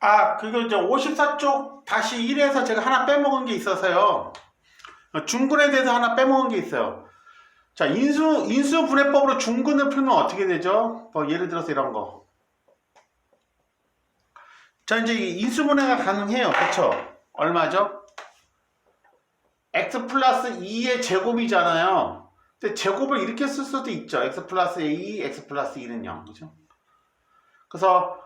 아, 그거 이제 54쪽 다시 1에서 제가 하나 빼먹은 게 있어서요. 어, 중근에 대해서 하나 빼먹은 게 있어요. 자, 인수, 인수분해법으로 중근을 풀면 어떻게 되죠? 뭐 예를 들어서 이런 거. 자, 이제 이 인수분해가 가능해요. 그쵸? 얼마죠? x 플러스 2의 제곱이잖아요. 근데 제곱을 이렇게 쓸 수도 있죠. x 플러스 2, x 플러스 2는 0. 그죠? 그래서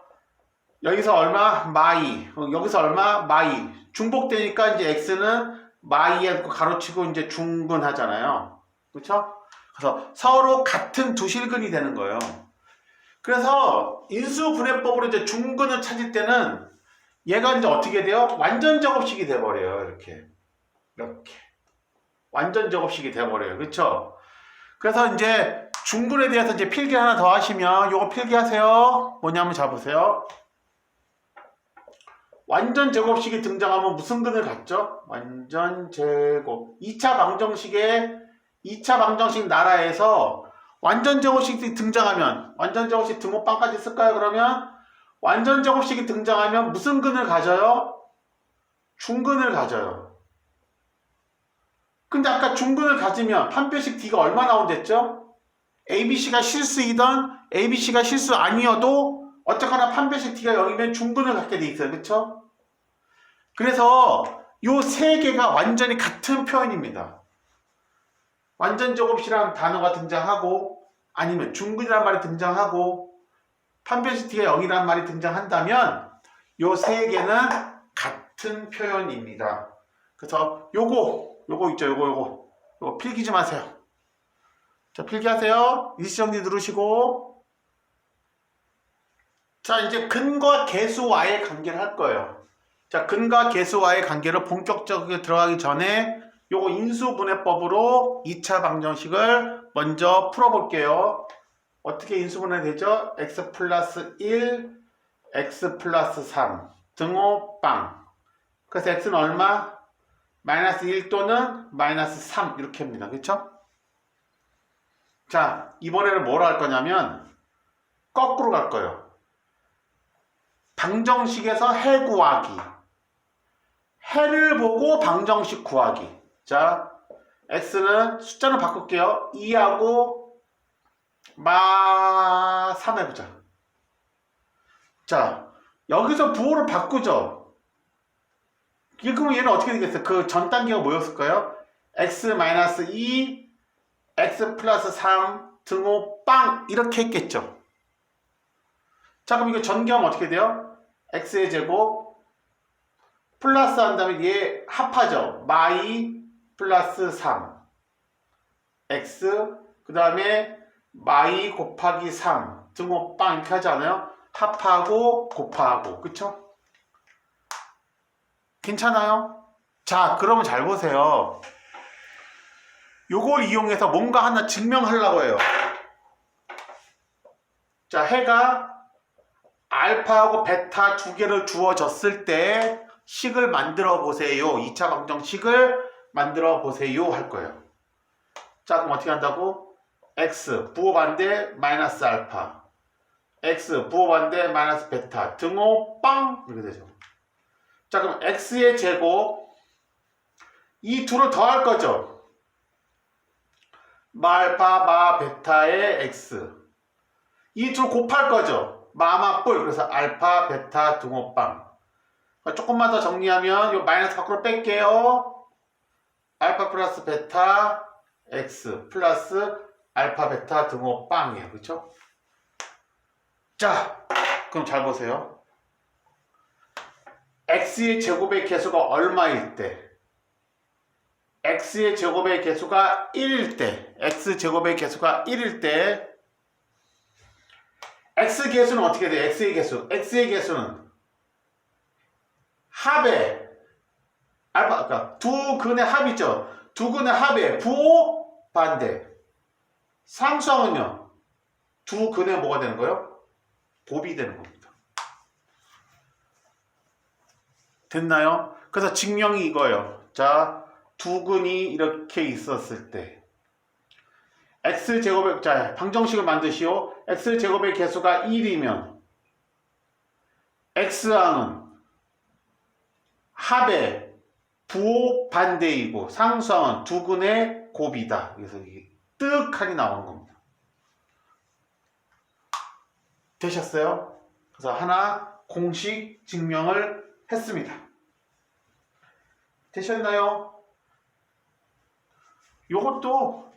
여기서 얼마? 마이. 어, 여기서 얼마? 마이. 중복되니까 이제 x는 마이에 가로치고 이제 중근 하잖아요. 그렇죠? 그래서 서로 같은 두 실근이 되는 거예요. 그래서 인수분해법으로 이제 중근을 찾을 때는 얘가 이제 어떻게 돼요? 완전 작업식이 돼 버려요. 이렇게. 이렇게. 완전 작업식이 돼 버려요. 그렇죠? 그래서 이제 중근에 대해서 이제 필기 하나 더 하시면 요거 필기하세요. 뭐냐면 자 보세요. 완전 제곱식이 등장하면 무슨 근을 갖죠? 완전 제곱. 2차 방정식에 2차 방정식 나라에서 완전 제곱식이 등장하면 완전 제곱식 등호빵까지 쓸까요? 그러면 완전 제곱식이 등장하면 무슨 근을 가져요? 중근을 가져요. 근데 아까 중근을 가지면 판별식 D가 얼마 나온댔죠? ABC가 실수이던 ABC가 실수 아니어도 어쨌거나 판별식 D가 0이면 중근을 갖게 돼 있어요. 그쵸? 그래서 요세 개가 완전히 같은 표현입니다. 완전 제곱식이라는 단어가 등장하고 아니면 중근이라는 말이 등장하고 판별식 D가 0이라는 말이 등장한다면 요세 개는 같은 표현입니다. 그래서 요거 요거 있죠. 요거 요거 요거 필기 좀 하세요. 자 필기하세요. 일시정지 누르시고 자 이제 근과 개수와의 관계를 할 거예요. 자 근과 개수와의 관계를 본격적으로 들어가기 전에 요거 인수분해법으로 2차 방정식을 먼저 풀어볼게요. 어떻게 인수분해 되죠? x 플러스 1, x 플러스 3 등호 빵. 그래서 x는 얼마? 마이너스 1 또는 마이너스 3 이렇게 합니다. 그렇죠? 자 이번에는 뭐로 할 거냐면 거꾸로 갈 거예요. 방정식에서 해 구하기. 해를 보고 방정식 구하기. 자, x는 숫자는 바꿀게요. 2하고 마 3 해보자. 자, 여기서 부호를 바꾸죠. 그러면 얘는 어떻게 되겠어요? 그 전 단계가 뭐였을까요? x-2, x 플러스 3 등호 빵 이렇게 했겠죠. 자 그럼 이거 전개하면 어떻게 돼요? x의 제곱 플러스 한 다음에 얘 합하죠. 마이 플러스 3 x 그 다음에 마이 곱하기 3 등호 빵 이렇게 하지 않아요? 합하고 곱하고 그쵸? 괜찮아요? 자 그러면 잘 보세요. 요걸 이용해서 뭔가 하나 증명하려고 해요. 자 해가 알파하고 베타 두 개를 주어졌을 때 식을 만들어 보세요. 2차 방정식을 만들어 보세요 할 거예요. 자 그럼 어떻게 한다고? x 부호 반대 마이너스 알파 x 부호 반대 마이너스 베타 등호 빵 이렇게 되죠. 자 그럼 x의 제곱 이 둘을 더할 거죠. 마알파 마 베타의 x 이 둘 곱할 거죠. 마마뿔 그래서 알파 베타 등호빵 조금만 더 정리하면 요 마이너스 밖으로 뺄게요. 알파 플러스 베타 x 플러스 알파 베타 등호빵이에요. 그렇죠? 자 그럼 잘 보세요. x의 제곱의 개수가 얼마일 때 x의 제곱의 개수가 1일 때 x 제곱의 개수가 1일 때 x 개수는 어떻게 돼요? x의 개수 x의 개수는 합의 알파 그러니까 두 근의 합이죠. 두 근의 합의 부호 반대 상수항은요 두 근의 뭐가 되는 거예요? 곱이 되는 겁니다. 됐나요? 그래서 증명이 이거예요. 자, 두 근이 이렇게 있었을 때 x 제곱의 자 방정식을 만드시오. x 제곱의 개수가 1이면 x항은 합의 부호 반대이고 상수항은 두 근의 곱이다. 그래서 이게 뜨악하게 나오는 겁니다. 되셨어요? 그래서 하나 공식 증명을 했습니다. 되셨나요? 요것도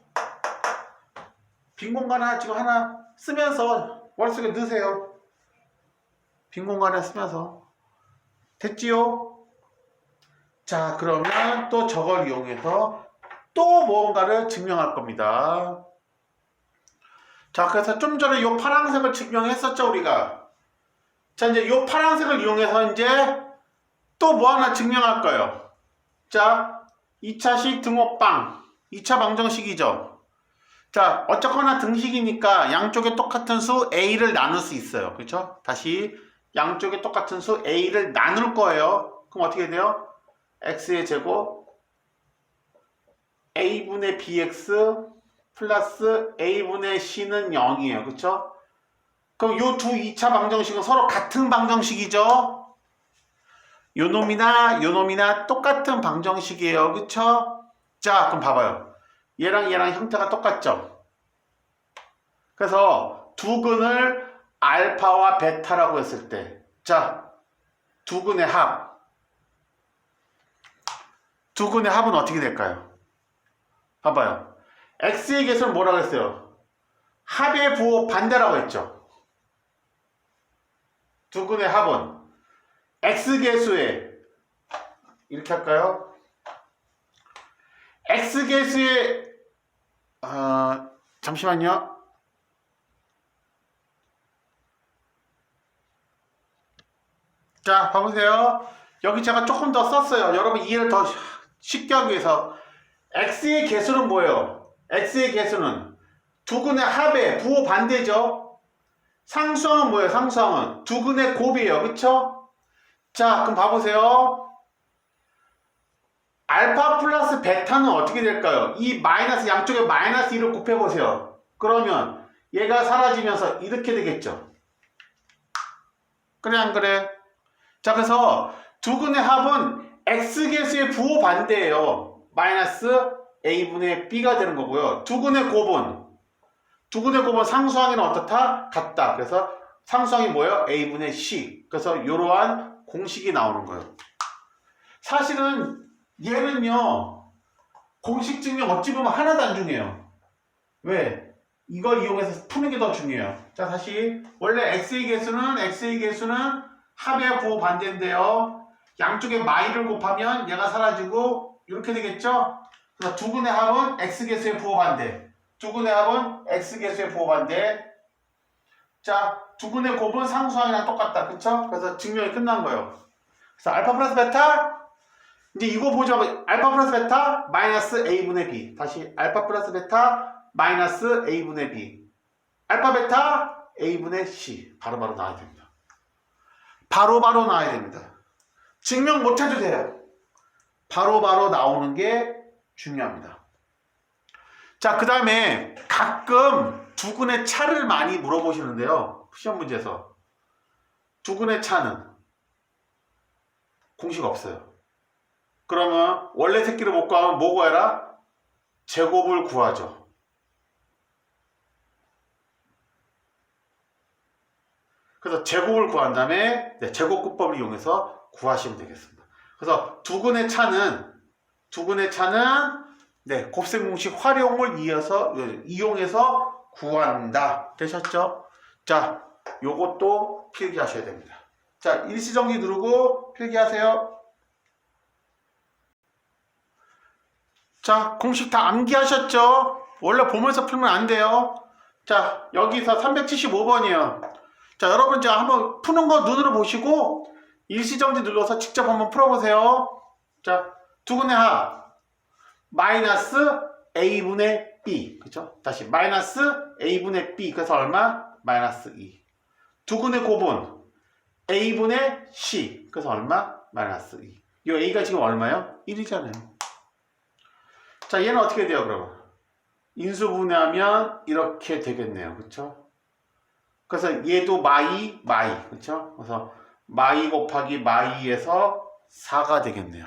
빈 공간 하나 지금 하나 쓰면서 머릿속에 넣으세요. 빈 공간에 쓰면서 됐지요? 자 그러면 또 저걸 이용해서 또 무언가를 증명할 겁니다. 자 그래서 좀 전에 요 파란색을 증명했었죠 우리가. 자 이제 요 파란색을 이용해서 이제 또 뭐 하나 증명할 거예요. 자 2차식 등호빵 2차 방정식이죠. 자 어쨌거나 등식이니까 양쪽에 똑같은 수 a를 나눌 수 있어요. 그렇죠? 다시 양쪽에 똑같은 수 a를 나눌 거예요. 그럼 어떻게 돼요? x의 제곱 a분의 bx 플러스 a분의 c는 0이에요. 그렇죠? 그럼 요 두 2차 방정식은 서로 같은 방정식이죠? 요 놈이나 요 놈이나 똑같은 방정식이에요. 그쵸? 자, 그럼 봐봐요. 얘랑 얘랑 형태가 똑같죠? 그래서 두 근을 알파와 베타라고 했을 때, 자, 두 근의 합. 두 근의 합은 어떻게 될까요? 봐봐요. x의 개수는 뭐라고 했어요? 합의 부호 반대라고 했죠? 두 근의 합은 x개수의 이렇게 할까요? x개수의 어, 잠시만요. 자, 봐보세요. 여기 제가 조금 더 썼어요. 여러분 이해를 더 쉽게 하기 위해서 x의 개수는 뭐예요? x의 개수는 두 근의 합의 부호 반대죠. 상수항은 뭐예요? 상수항은 두 근의 곱이에요. 그쵸? 자, 그럼 봐보세요. 알파 플러스 베타는 어떻게 될까요? 이 마이너스 양쪽에 마이너스 1을 곱해보세요. 그러면 얘가 사라지면서 이렇게 되겠죠. 그래 안 그래? 자 그래서 두 근의 합은 x개수의 부호 반대예요. 마이너스 a분의 b가 되는 거고요. 두 근의 곱은 두 근의 곱은 상수항에는 어떻다? 같다. 그래서 상수항이 뭐예요? a분의 c. 그래서 이러한 공식이 나오는 거예요. 사실은 얘는요 공식 증명 어찌 보면 하나도 안 중요해요. 왜? 이걸 이용해서 푸는 게 더 중요해요. 자 다시 원래 x의 개수는 x의 개수는 합의 부호 반대인데요. 양쪽에 마이를 곱하면 얘가 사라지고 이렇게 되겠죠? 그래서 두근의 합은 x개수의 부호 반대. 두근의 합은 x개수의 부호 반대. 자, 두근의 곱은 상수항이랑 똑같다. 그쵸? 그래서 증명이 끝난 거예요. 그래서 알파 플러스 베타 이제 이거 보죠. 알파 플러스 베타 마이너스 a분의 b. 다시 알파 플러스 베타 마이너스 a분의 b. 알파 베타 a분의 c. 바로바로 나와야 됩니다. 바로 바로 나와야 됩니다. 증명 못 해도 돼요. 바로 바로 나오는 게 중요합니다. 자, 그 다음에 가끔 두근의 차를 많이 물어보시는데요. 시험 문제에서. 두근의 차는 공식 없어요. 그러면 원래 새끼를 못 구하면 뭐 구해라? 제곱을 구하죠. 그래서 제곱을 구한 다음에 네, 제곱구법을 이용해서 구하시면 되겠습니다. 그래서 두근의 차는 두근의 차는 네, 곱셈 공식 활용을 이어서 이용해서 구한다. 되셨죠? 자, 요것도 필기하셔야 됩니다. 자, 일시정지 누르고 필기하세요. 자, 공식 다 암기하셨죠? 원래 보면서 풀면 안 돼요. 자, 여기서 375번이에요. 자, 여러분 자 한번 푸는 거 눈으로 보시고 일시정지 눌러서 직접 한번 풀어보세요. 자, 두근의 합 마이너스 a분의 b 그죠? 다시 마이너스 a분의 b 그래서 얼마? 마이너스 2 두근의 곱은 a분의 c 그래서 얼마? 마이너스 2 이 a가 지금 얼마요? 1이잖아요. 자, 얘는 어떻게 돼요, 그러면? 인수분해하면 이렇게 되겠네요. 그쵸? 그래서 얘도 마이, 마이. 그쵸? 그래서 마이 곱하기 마이에서 4가 되겠네요.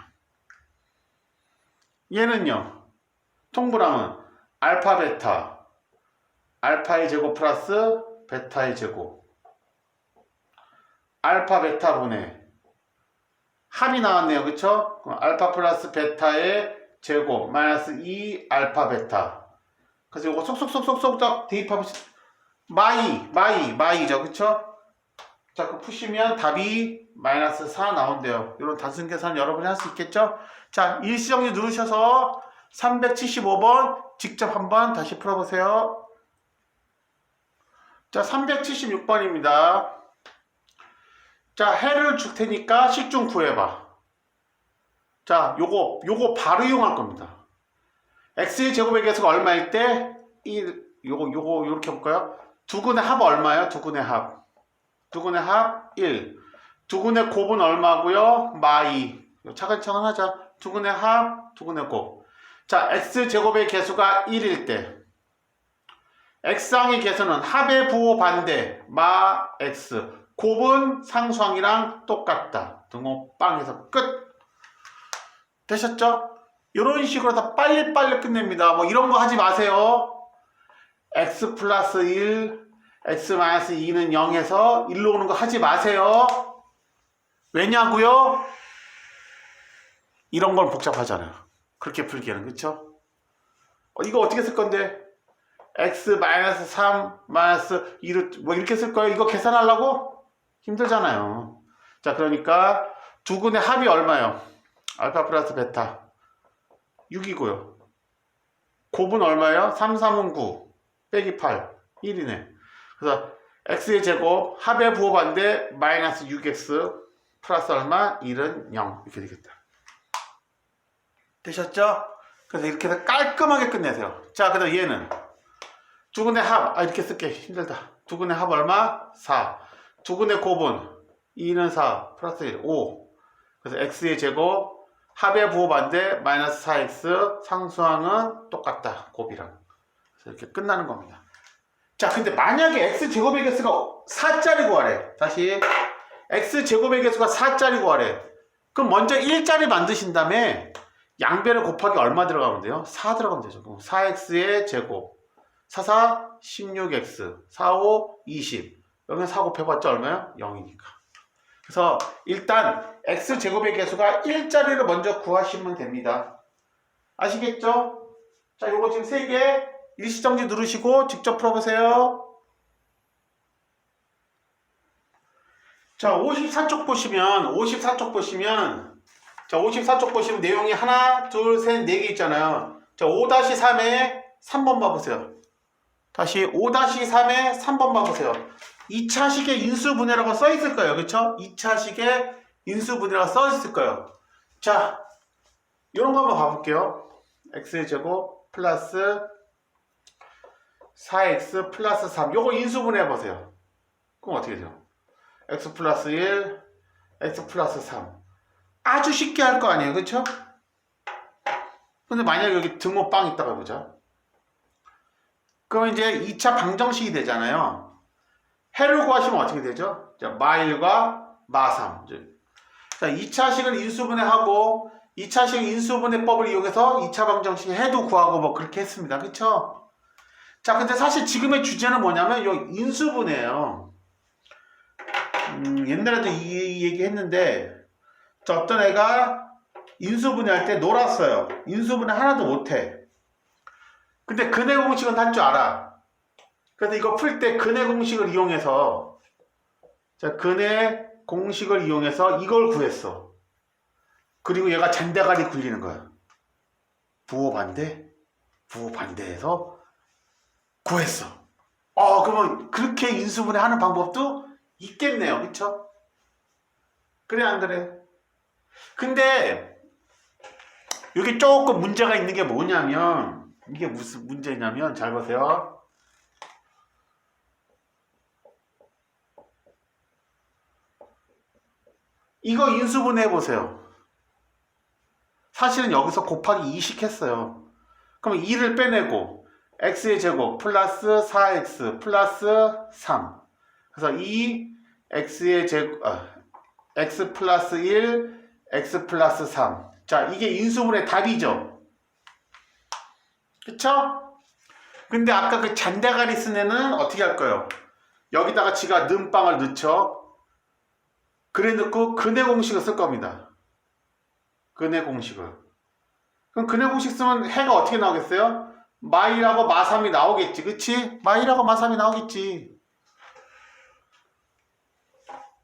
얘는요. 통분함은 알파 베타 알파의 제곱 플러스 베타의 제곱 알파 베타 분의 합이 나왔네요. 그쵸? 그럼 알파 플러스 베타의 제곱 마이너스 2 알파 베타 그래서 이거 속속속속속 딱 대입하면 마이 마이 마이죠. 그쵸? 자, 그 푸시면 답이 마이너스 4 나온대요. 이런 단순 계산 여러분이 할 수 있겠죠? 자, 일시정지 누르셔서 375번 직접 한번 다시 풀어보세요. 자, 376번입니다. 자, 해를 줄 테니까 식중 구해봐. 자, 요거, 요거 바로 이용할 겁니다. x의 제곱의 개수가 얼마일 때 1, 요거, 요거, 요렇게 볼까요? 두근의 합 얼마예요? 두근의 합. 두근의 합 1. 두근의 곱은 얼마고요? 마이. 차근차근 하자. 두근의 합, 두근의 곱. 자, x 제곱의 개수가 1일 때 x항의 개수는 합의 부호 반대 마 x 곱은 상수항이랑 똑같다. 등호 빵에서 끝. 되셨죠? 이런 식으로 다 빨리빨리 끝냅니다. 뭐 이런 거 하지 마세요. x 플러스 1, x 마이너스 2는 0에서 1로 오는 거 하지 마세요. 왜냐고요? 이런 건 복잡하잖아요. 그렇게 풀기에는 그쵸? 어, 이거 어떻게 쓸 건데? x 마이너스 3 마이너스 2를 뭐 이렇게 쓸 거예요? 이거 계산하려고? 힘들잖아요. 자 그러니까 두 근의 합이 얼마요? 알파 플러스 베타 6이고요. 곱은 얼마예요? 3, 3은 9 빼기 8 1이네. 그래서 x의 제곱 합의 부호 반대 마이너스 6x 플러스 얼마? 1은 0 이렇게 되겠다. 되셨죠? 그래서 이렇게 해서 깔끔하게 끝내세요. 자, 그다음 얘는 두 근의 합, 아 이렇게 쓸게 힘들다. 두 근의 합 얼마? 4. 두 근의 곱은 2는 4 플러스 1, 5. 그래서 x의 제곱 합의 부호 반대 마이너스 4x 상수항은 똑같다. 곱이랑. 그래서 이렇게 끝나는 겁니다. 자, 근데 만약에 x 제곱의 개수가 4짜리 구하래. 다시 x 제곱의 개수가 4짜리 구하래. 그럼 먼저 1짜리 만드신 다음에 양변을 곱하기 얼마 들어가면 돼요? 4 들어가면 되죠. 그럼 4x의 제곱. 4, 4, 16x. 4, 5, 20. 여기는 4 곱해봤자 얼마요? 0이니까. 그래서 일단 x 제곱의 개수가 1짜리를 먼저 구하시면 됩니다. 아시겠죠? 자, 요거 지금 3개 일시정지 누르시고 직접 풀어보세요. 자, 54쪽 보시면, 54쪽 보시면, 자, 54쪽 보시면 내용이 하나, 둘, 셋, 네 개 있잖아요. 자, 5-3에 3번 봐보세요. 다시 5-3에 3번 봐보세요. 2차식의 인수분해라고 써 있을 거예요. 그쵸? 2차식의 인수분해라고 써 있을 거예요. 자, 이런 거 한번 봐볼게요. x의 제곱 플러스 4x 플러스 3. 요거 인수분해 해보세요. 그럼 어떻게 돼요? x 플러스 1, x 플러스 3. 아주 쉽게 할 거 아니에요. 그쵸? 근데 만약에 여기 등호 빵 있다가 보자. 그럼 이제 2차 방정식이 되잖아요. 해를 구하시면 어떻게 되죠? 자, 마1과 마3. 자, 2차식을 인수분해하고 2차식 인수분해법을 이용해서 2차 방정식 해도 구하고 뭐 그렇게 했습니다. 그쵸? 자, 근데 사실 지금의 주제는 뭐냐면 요 인수분해예요. 음, 옛날에도 이 얘기 했는데 저 어떤 애가 인수분해 할 때 놀았어요. 인수분해 하나도 못해. 근데 근해 공식은 할 줄 알아. 그래서 이거 풀 때 근해 공식을 이용해서 자 근해 공식을 이용해서 이걸 구했어. 그리고 얘가 잔대가리 굴리는 거야. 부호 반대, 부호 반대해서 구했어. 어 그러면 그렇게 인수분해 하는 방법도 있겠네요, 그쵸? 그래 안 그래? 근데 여기 조금 문제가 있는 게 뭐냐면 이게 무슨 문제냐면 잘 보세요. 이거 인수분해 보세요. 사실은 여기서 곱하기 2씩 했어요. 그럼 2를 빼내고 x의 제곱 플러스 4x 플러스 3. 그래서 2 x의 제곱 아, x 플러스 1 x 플러스 3. 자, 이게 인수분의 답이죠. 그쵸? 근데 아까 그 잔대가리 쓴 애는 어떻게 할 거예요? 여기다가 지가 는빵을 넣죠. 그래 넣고 근해 공식을 쓸 겁니다. 근해 공식을. 그럼 근해 공식 쓰면 해가 어떻게 나오겠어요? 마이라고 마삼이 나오겠지. 그치? 마이라고 마삼이 나오겠지.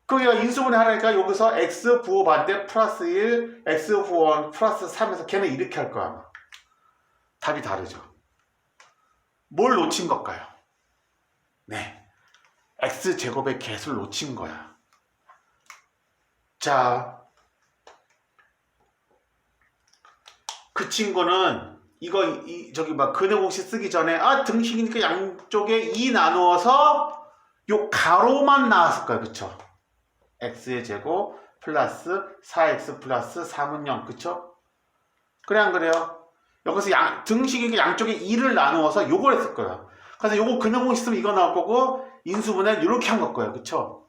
그럼 얘가 인수분해 하라니까 여기서 x 부호 반대 플러스 1, x 부호 플러스 3에서 걔는 이렇게 할 거야. 답이 다르죠. 뭘 놓친 걸까요? 네. x 제곱의 개수를 놓친 거야. 자, 그 친구는 이거 이, 저기 막 근해 공식 쓰기 전에 아 등식이니까 양쪽에 2 나누어서 요 가로만 나왔을 거야. 그쵸? x의 제곱 플러스 4x 플러스 3은 0. 그쵸? 그래 안 그래요? 여기서 양, 등식이니까 양쪽에 2를 나누어서 요걸 했을 거야. 그래서 요거 근해 공식 쓰면 이거 나올 거고 인수분해 이렇게 한 걸 거예요. 그쵸?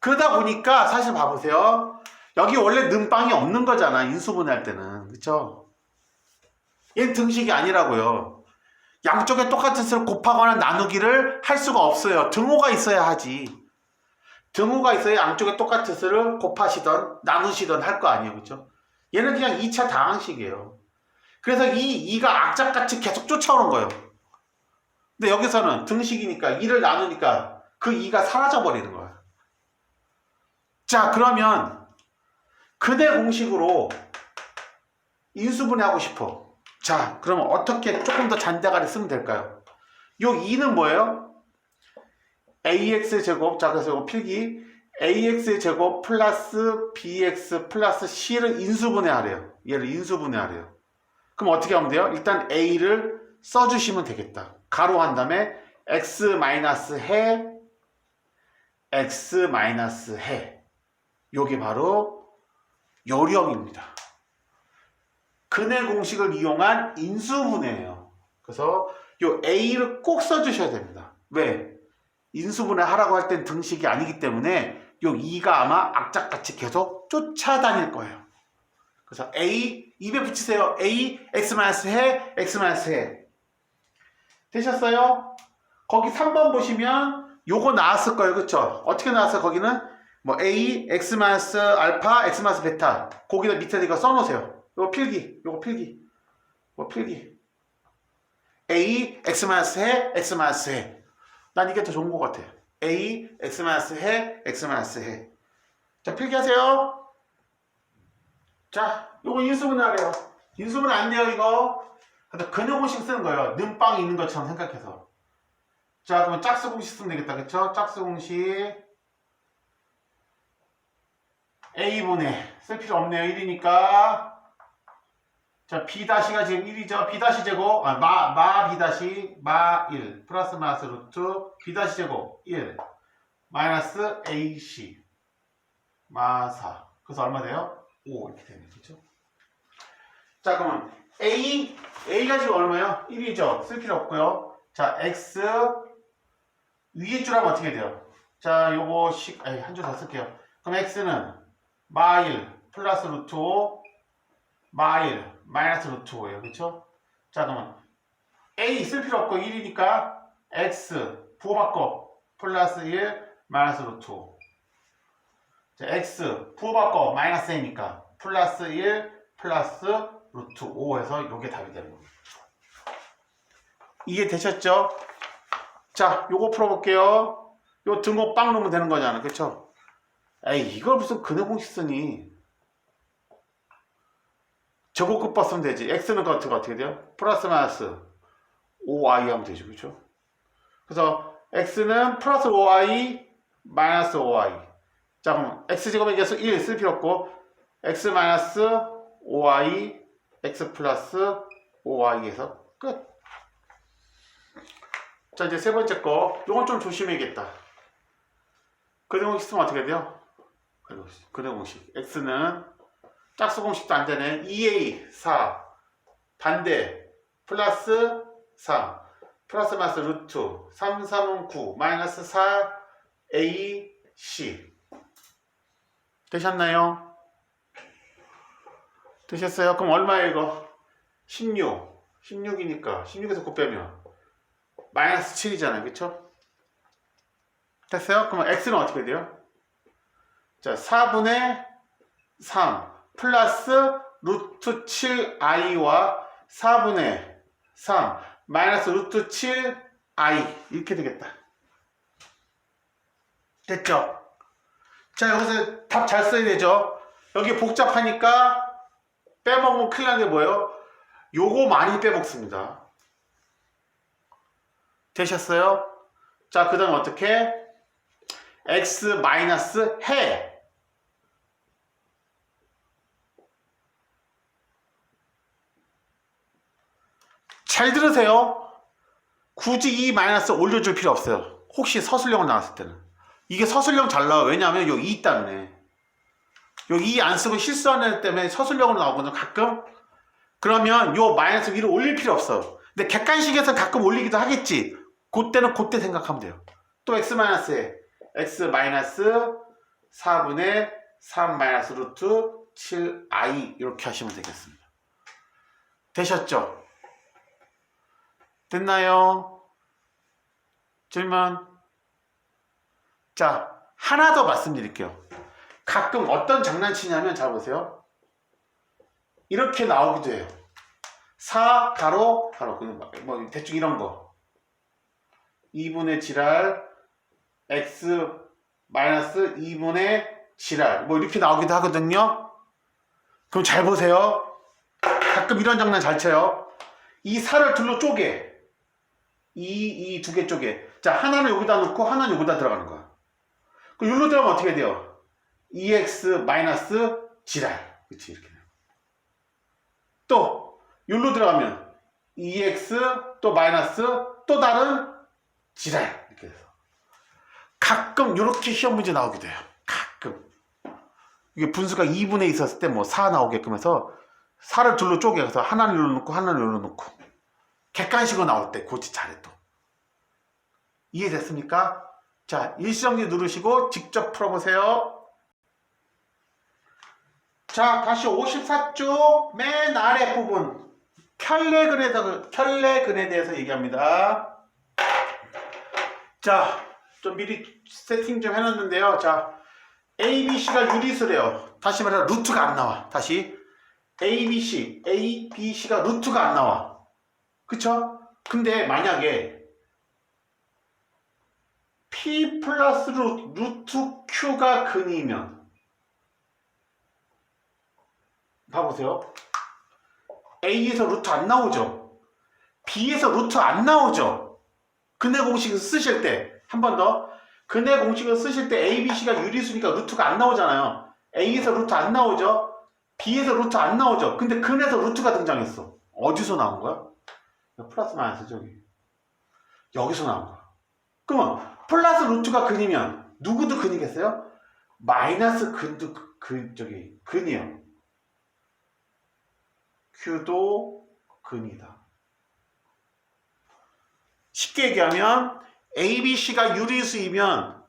그러다 보니까 사실 봐보세요. 여기 원래 는빵이 없는 거잖아. 인수분해 할 때는. 그쵸? 얘는 등식이 아니라고요. 양쪽에 똑같은 수를 곱하거나 나누기를 할 수가 없어요. 등호가 있어야 하지. 등호가 있어야 양쪽에 똑같은 수를 곱하시던 나누시던 할 거 아니에요. 그쵸? 얘는 그냥 2차 다항식이에요. 그래서 이 2가 악착같이 계속 쫓아오는 거예요. 근데 여기서는 등식이니까 2를 나누니까 그 2가 사라져 버리는 거야. 자, 그러면 근해 공식으로 인수분해하고 싶어. 자, 그러면 어떻게 조금 더 잔대가리 쓰면 될까요? 요 2는 뭐예요? ax 제곱, 자, 그래서 이거 필기. ax 제곱 플러스 bx 플러스 c를 인수분해하래요. 얘를 인수분해하래요. 그럼 어떻게 하면 돼요? 일단 a를 써주시면 되겠다. 가로 한 다음에 x 마이너스 해, x 마이너스 해. 요게 바로 요령입니다. 근해 공식을 이용한 인수분해예요. 그래서 요 a를 꼭 써주셔야 됩니다. 왜? 인수분해 하라고 할 땐 등식이 아니기 때문에 요 2가 아마 악착같이 계속 쫓아다닐 거예요. 그래서 a 입에 붙이세요. a x 마이너스 해 x 마이너스 해 되셨어요? 거기 3번 보시면 요거 나왔을 거예요. 그쵸? 어떻게 나왔어요? 거기는 뭐 a x 마이너스 알파 x 마이너스 베타 거기다 밑에 이거 써놓으세요. 요거 필기 요거 필기 요거 필기 a x 마이너스 해 x 마이너스 해 난 이게 더 좋은 것 같아. a x 마이너스 해 x 마이너스 해. 자 필기하세요. 자, 요거 인수분해 하래요. 인수분해 안 돼요, 이거. 근데 근해 공식 쓰는 거예요. 는빵이 있는 것처럼 생각해서. 자, 그러면 짝수 공식 쓰면 되겠다. 그쵸? 짝수 공식. A분의. 쓸 필요 없네요. 1이니까. 자, B 다시가 지금 1이죠. B 다시 제곱. 아, 마, 마 B 다시. 마 1. 플러스 마이너스 루트. B 다시 제곱. 1. 마이너스 AC. 마 4. 그래서 얼마 돼요? 5 이렇게 되네 그렇죠? 자 그러면 A A가 지금 얼마예요? 1이죠 쓸 필요 없고요 자 X 위에 줄 하면 어떻게 돼요? 자 요거 식, 한줄 더 쓸게요 그럼 X는 마일 플러스 루트 5 마일 마이너스 루트 5예요 그렇죠? 자 그러면 A 쓸 필요 없고 1이니까 X 부호 바꿔 플러스 1 마이너스 루트 5 자, x 부호 바꿔 마이너스 a니까 플러스 1 플러스 루트 5에서 이게 답이 되는 겁니다. 이해 되셨죠? 자, 요거 풀어볼게요. 요 등호 빵 넣으면 되는 거잖아. 그쵸? 에이, 이걸 무슨 근해 공식 쓰니? 저거급 쓰면 되지. x는 어떻게, 어떻게 돼요? 플러스 마이너스 5y 하면 되죠. 그쵸? 그래서 x는 플러스 5y 마이너스 5y 자 그럼 x제곱의 개수 1 쓸 필요 없고 x 마이너스 5y x 플러스 5y에서 끝. 자 이제 세 번째 거 요건 좀 조심해야겠다. 공식 쓰면 어떻게 돼요? 근해 공식 x는 짝수 공식도 안 되네 2a 4 반대 플러스 3 플러스 마이너스 루트 3 3은 9 마이너스 4 a c 되셨나요? 되셨어요? 그럼 얼마예요 이거? 16 16이니까 16에서 9 빼면 마이너스 7이잖아요 그쵸? 됐어요? 그럼 x는 어떻게 돼요? 자 4분의 3 플러스 루트 7i와 4분의 3 마이너스 루트 7i 이렇게 되겠다 됐죠? 자 여기서 답 잘 써야 되죠? 여기 복잡하니까 빼먹으면 큰일 나는 게 뭐예요? 요거 많이 빼먹습니다. 되셨어요? 자, 그 다음 어떻게? x 마이너스 해. 잘 들으세요. 굳이 이 마이너스 올려줄 필요 없어요. 혹시 서술형으로 나왔을 때는. 이게 서술형 잘 나와요. 왜냐하면 요2 때문에. 2안 쓰고 실수하는 애 때문에 서술형으로 나오거든요. 가끔. 그러면 요 마이너스 위로 올릴 필요 없어. 근데 객관식에서 가끔 올리기도 하겠지. 그때는 그때 생각하면 돼요. 또 x 마이너스에 x 마이너스 4분의 3 마이너스 루트 7i 이렇게 하시면 되겠습니다. 되셨죠? 됐나요? 질문? 자, 하나 더 말씀드릴게요. 가끔 어떤 장난치냐면 잘 보세요. 이렇게 나오기도 해요. 4 가로 가로 그냥 뭐 대충 이런 거. 2분의 지랄 x 마이너스 2분의 지랄 뭐 이렇게 나오기도 하거든요. 그럼 잘 보세요. 가끔 이런 장난 잘 쳐요. 이 4를 둘로 쪼개. 이, 이 두개 쪼개. 자, 하나는 여기다 놓고 하나는 여기다 들어가는 거야. 그럼 여기로 들어가면 어떻게 돼요? 2x 마이너스 지랄. 그치, 이렇게 돼요. 또, 여기로 들어가면 2x 또 마이너스 또 다른 지랄. 이렇게 돼서. 가끔 이렇게 시험 문제 나오기도 해요. 가끔. 이게 분수가 2분에 있었을 때 뭐 4 나오게끔 해서 4를 둘로 쪼개서 하나는 여기로 놓고 하나는 여기로 놓고. 객관식으로 나올 때 고치 잘해 또. 이해됐습니까? 자, 일시정지 누르시고 직접 풀어보세요. 자, 다시 54쪽 맨 아래 부분. 켤레근에 대해서, 켤레근에 대해서 얘기합니다. 자, 좀 미리 세팅 좀 해놨는데요. 자, A, B, C가 유리수래요. 다시 말해서 루트가 안 나와. 다시. A, B, C. A, B, C가 루트가 안 나와. 그쵸? 근데 만약에 P 플러스 루, 루트 Q가 근이면 봐보세요. A에서 루트 안 나오죠? B에서 루트 안 나오죠? 근해 공식을 쓰실 때 한 번 더 근해 공식을 쓰실 때 A, B, C가 유리수니까 루트가 안 나오잖아요. A에서 루트 안 나오죠? B에서 루트 안 나오죠? 근데 근에서 루트가 등장했어. 어디서 나온 거야? 플러스 마이너스 저기 여기서 나온 거야. 그러면 플러스 루트가 근이면 누구도 근이겠어요? 마이너스 근도 그, 그 저기 근이요. Q도 근이다. 쉽게 얘기하면 A, B, C가 유리수이면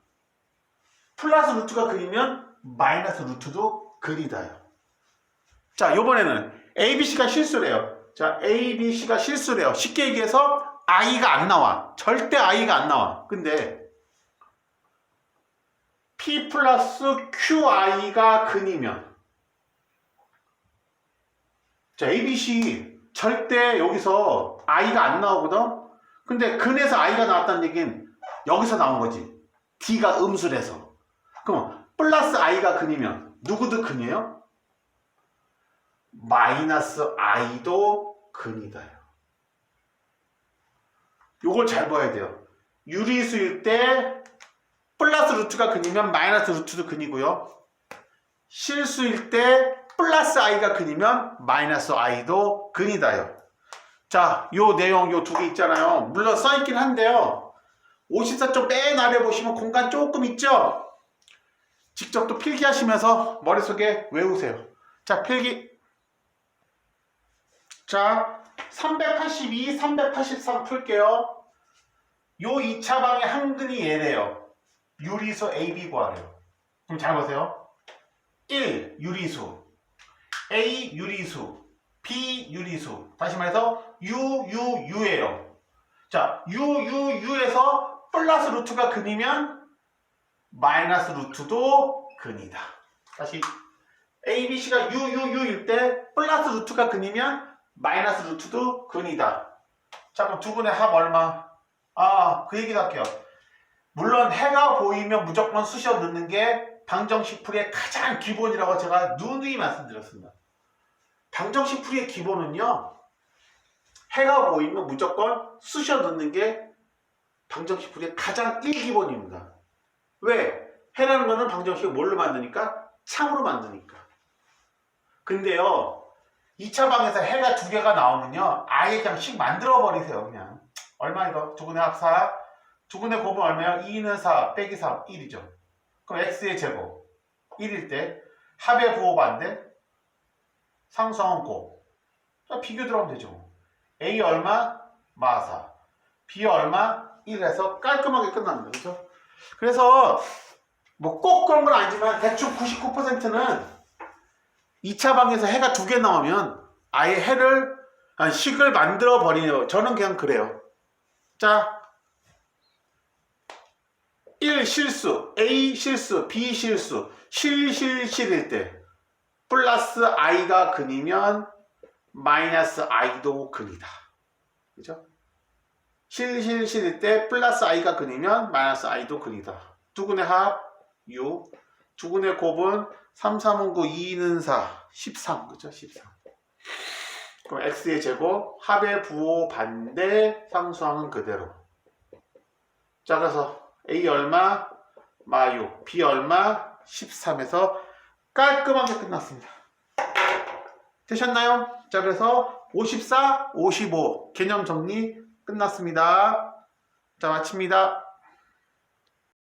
플러스 루트가 근이면 마이너스 루트도 근이다요. 자, 요번에는 A, B, C가 실수래요. 자, A, B, C가 실수래요. 쉽게 얘기해서 I가 안 나와. 절대 I가 안 나와. 근데 P 플러스 QI가 근이면 자, A, B, C 절대 여기서 I가 안 나오거든? 근데 근에서 I가 나왔다는 얘기는 여기서 나온 거지. D가 음수래서. 그럼 플러스 I가 근이면 누구도 근이에요? 마이너스 i도 근이다요. 요걸 잘 봐야 돼요. 유리수일 때 플러스 루트가 근이면 마이너스 루트도 근이고요. 실수일 때 플러스 i가 근이면 마이너스 i도 근이다요. 자, 요 내용 요 두 개 있잖아요. 물론 써있긴 한데요. 54쪽 맨 아래 보시면 공간 조금 있죠? 직접 또 필기하시면서 머릿속에 외우세요. 자, 필기 자, 382, 383 풀게요. 요 2차 방의 한근이 얘래요. 유리수 AB 구하래요. 그럼 잘 보세요. 1. 유리수. A 유리수, B 유리수. 다시 말해서 U, U, U예요. 자, U, U, U에서 플러스 루트가 근이면 마이너스 루트도 근이다. 다시 A, B, C가 U, U, U일 때 플러스 루트가 근이면 마이너스 루트도 근이다. 자, 그럼 두 분의 합 얼마? 아, 그 얘기도 할게요. 물론 해가 보이면 무조건 쑤셔 넣는 게 방정식 풀이의 가장 기본이라고 제가 누누이 말씀드렸습니다. 방정식 풀이의 기본은요. 해가 보이면 무조건 쑤셔 넣는 게 방정식 풀이의 가장 1기본입니다. 왜? 해라는 거는 방정식을 뭘로 만드니까? 참으로 만드니까. 근데요. 2차 방에서 해가 두 개가 나오면요. 아예 그냥 식 만들어 버리세요. 그냥. 얼마 이거? 두근의 합 4. 두근의 곱은 얼마야? 2는 4 빼기 3 1이죠. 그럼 x의 제곱 1일 때 합의 부호 반대 상수항 곱. 자, 비교 들어가면 되죠. a 얼마? 마사. b 얼마? 1에서 깔끔하게 끝납니다. 그죠? 그래서 뭐 꼭 그런 건 아니지만 대충 99%는 2차 방에서 해가 두 개 나오면 아예 해를 아니, 식을 만들어 버리네요. 저는 그냥 그래요. 자, 1 실수, A 실수, B 실수, 실실실일 때 플러스 i가 근이면 마이너스 i도 근이다. 그죠? 실실실일 때 플러스 i가 근이면 마이너스 i도 근이다. 두근의 합 6, 두근의 곱은 3, 3은 9, 2는 4, 13. 그죠? 13. 그럼 x의 제곱, 합의 부호 반대, 상수항은 그대로. 자, 그래서 A 얼마? 마 6. B 얼마? 13에서 깔끔하게 끝났습니다. 되셨나요? 자, 그래서 54, 55 개념 정리 끝났습니다. 자, 마칩니다.